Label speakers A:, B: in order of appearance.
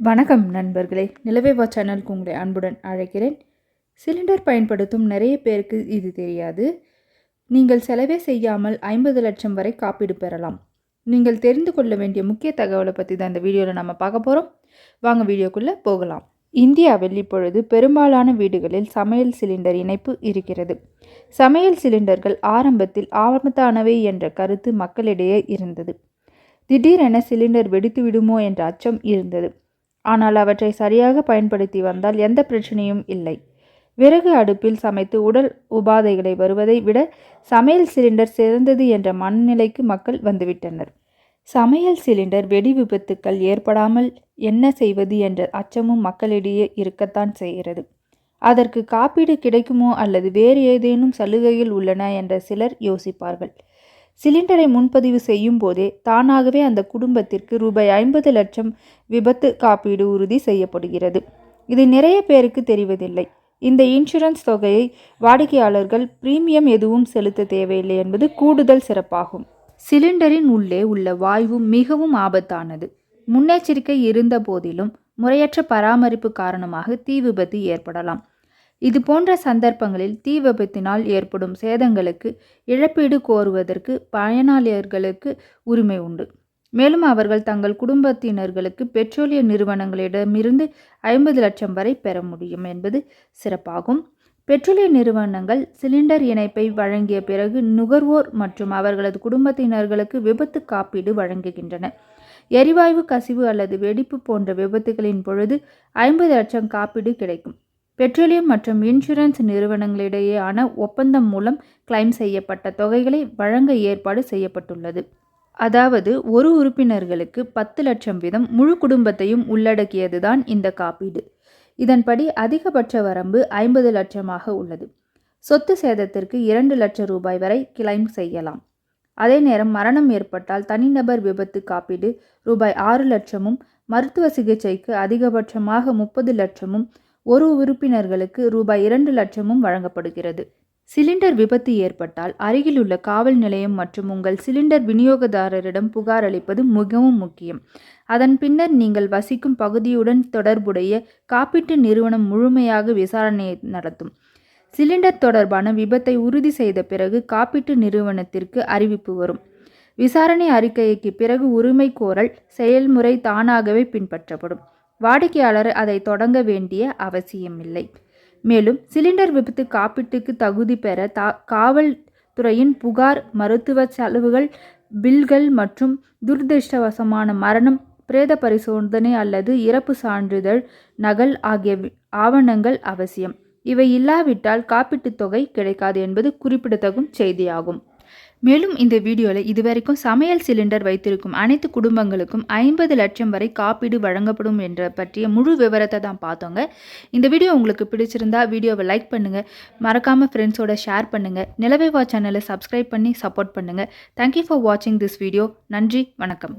A: வணக்கம் நண்பர்களே. நிலவேவா சேனலுக்கு உங்களை அன்புடன் அழைக்கிறேன். சிலிண்டர் பயன்படுத்தும் நிறைய பேருக்கு இது தெரியாது. நீங்கள் செலவே செய்யாமல் ஐம்பது லட்சம் வரை காப்பீடு பெறலாம். நீங்கள் தெரிந்து கொள்ள வேண்டிய முக்கிய தகவலை பற்றி தான் இந்த வீடியோவில் நம்ம பார்க்க போகிறோம் வாங்க வீடியோக்குள்ளே போகலாம். இந்தியாவில் இப்பொழுது பெரும்பாலான வீடுகளில் சமையல் சிலிண்டர் இணைப்பு இருக்கிறது. சமையல் சிலிண்டர்கள் ஆரம்பத்தில் ஆபத்தானவை என்ற கருத்து மக்களிடையே இருந்தது. திடீரென சிலிண்டர் வெடித்து விடுமோ என்ற அச்சம் இருந்தது. ஆனால் அவற்றை சரியாக பயன்படுத்தி வந்தால் எந்த பிரச்சனையும் இல்லை. விறகு அடுப்பில் சமைத்து உடல் உபாதைகளை வருவதை விட சமையல் சிலிண்டர் சிறந்தது என்ற மனநிலைக்கு மக்கள் வந்துவிட்டனர். சமையல் சிலிண்டர் வெடி விபத்துக்கள் ஏற்படாமல் என்ன செய்வது என்ற அச்சமும் மக்களிடையே இருக்கத்தான் செய்கிறது. அதற்கு காப்பீடு கிடைக்குமோ அல்லது வேறு ஏதேனும் சலுகைகள் உள்ளன என்ற சிலர் யோசிப்பார்கள். சிலிண்டரை முன்பதிவு செய்யும் போதே தானாகவே அந்த குடும்பத்திற்கு ரூபாய் ஐம்பது லட்சம் விபத்து காப்பீடு உறுதி செய்யப்படுகிறது. இது நிறைய பேருக்கு தெரிவதில்லை. இந்த இன்சூரன்ஸ் தொகையை வாடிக்கையாளர்கள் பிரீமியம் எதுவும் செலுத்த தேவையில்லை என்பது கூடுதல் சிறப்பாகும். சிலிண்டரின் உள்ளே உள்ள வாயு மிகவும் ஆபத்தானது. முன்னெச்சரிக்கை இருந்த போதிலும் முறையற்ற பராமரிப்பு காரணமாக தீ விபத்து ஏற்படலாம். இது போன்ற சந்தர்ப்பங்களில் தீ விபத்தினால் ஏற்படும் சேதங்களுக்கு இழப்பீடு கோருவதற்கு பயனாளியர்களுக்கு உரிமை உண்டு. மேலும் அவர்கள் தங்கள் குடும்பத்தினர்களுக்கு பெட்ரோலிய நிறுவனங்களிடமிருந்து ஐம்பது லட்சம் வரை பெற முடியும் என்பது சிறப்பாகும். பெட்ரோலிய நிறுவனங்கள் சிலிண்டர் இணைப்பை வழங்கிய பிறகு நுகர்வோர் மற்றும் அவர்களது குடும்பத்தினர்களுக்கு விபத்து காப்பீடு வழங்குகின்றன. எரிவாயு கசிவு அல்லது வெடிப்பு போன்ற விபத்துகளின் பொழுது ஐம்பது லட்சம் காப்பீடு கிடைக்கும். பெட்ரோலியம் மற்றும் இன்சூரன்ஸ் நிறுவனங்களிடையேயான ஒப்பந்தம் மூலம் கிளைம் செய்யப்பட்ட தொகைகளை வழங்க ஏற்பாடு செய்யப்பட்டுள்ளது. அதாவது ஒரு உறுப்பினர்களுக்கு பத்து லட்சம் வீதம் முழு குடும்பத்தையும் உள்ளடக்கியதுதான் இந்த காப்பீடு. இதன்படி அதிகபட்ச வரம்பு ஐம்பது லட்சமாக உள்ளது. சொத்து சேதத்திற்கு இரண்டு லட்சம் ரூபாய் வரை கிளைம் செய்யலாம். அதே நேரம் மரணம் ஏற்பட்டால் தனிநபர் விபத்து காப்பீடு ரூபாய் ஆறு லட்சமும் மருத்துவ சிகிச்சைக்கு அதிகபட்சமாக முப்பது லட்சமும் ஒரு உறுப்பினர்களுக்கு ரூபாய் இரண்டு லட்சமும் வழங்கப்படுகிறது. சிலிண்டர் விபத்து ஏற்பட்டால் அருகிலுள்ள காவல் நிலையம் மற்றும் உங்கள் சிலிண்டர் விநியோகதாரரிடம் புகார் அளிப்பது மிகவும் முக்கியம். அதன் பின்னர் நீங்கள் வசிக்கும் பகுதியுடன் தொடர்புடைய காப்பீட்டு நிறுவனம் முழுமையாக விசாரணையை நடத்தும். சிலிண்டர் தொடர்பான விபத்தை உறுதி செய்த பிறகு காப்பீட்டு நிறுவனத்திற்கு அறிவிப்பு வரும். விசாரணை அறிக்கைக்கு பிறகு உரிமை கோரல் செயல்முறை தானாகவே பின்பற்றப்படும். வாடிக்கையாளர் அதை தொடங்க வேண்டிய அவசியமில்லை. மேலும் சிலிண்டர் விபத்து காப்பீட்டுக்கு தகுதி பெற தா காவல்துறையின் புகார் மருத்துவ செலவுகள் பில்கள் மற்றும் துரதிருஷ்டவசமான மரணம் பிரேத பரிசோதனை அல்லது இறப்பு சான்றிதழ் நகல் ஆகிய ஆவணங்கள் அவசியம். இவை இல்லாவிட்டால் காப்பீட்டுத் தொகை கிடைக்காது என்பது குறிப்பிடத்தகும் செய்தியாகும். மேலும் இந்த வீடியோவில் இதுவரைக்கும் சமையல் சிலிண்டர் வைத்திருக்கும் அனைத்து குடும்பங்களுக்கும் ஐம்பது லட்சம் வரை காப்பீடு வழங்கப்படும் என்ற பற்றிய முழு விவரத்தை தான் பார்த்தோங்க. இந்த வீடியோ உங்களுக்கு பிடிச்சிருந்தா வீடியோவை லைக் பண்ணுங்கள் மறக்காமல் ஃப்ரெண்ட்ஸோட ஷேர் பண்ணுங்கள் நிலவேவா சேனலை சப்ஸ்கிரைப் பண்ணி சப்போர்ட் பண்ணுங்கள் தேங்க்யூ ஃபார் வாட்சிங் திஸ் வீடியோ நன்றி வணக்கம்.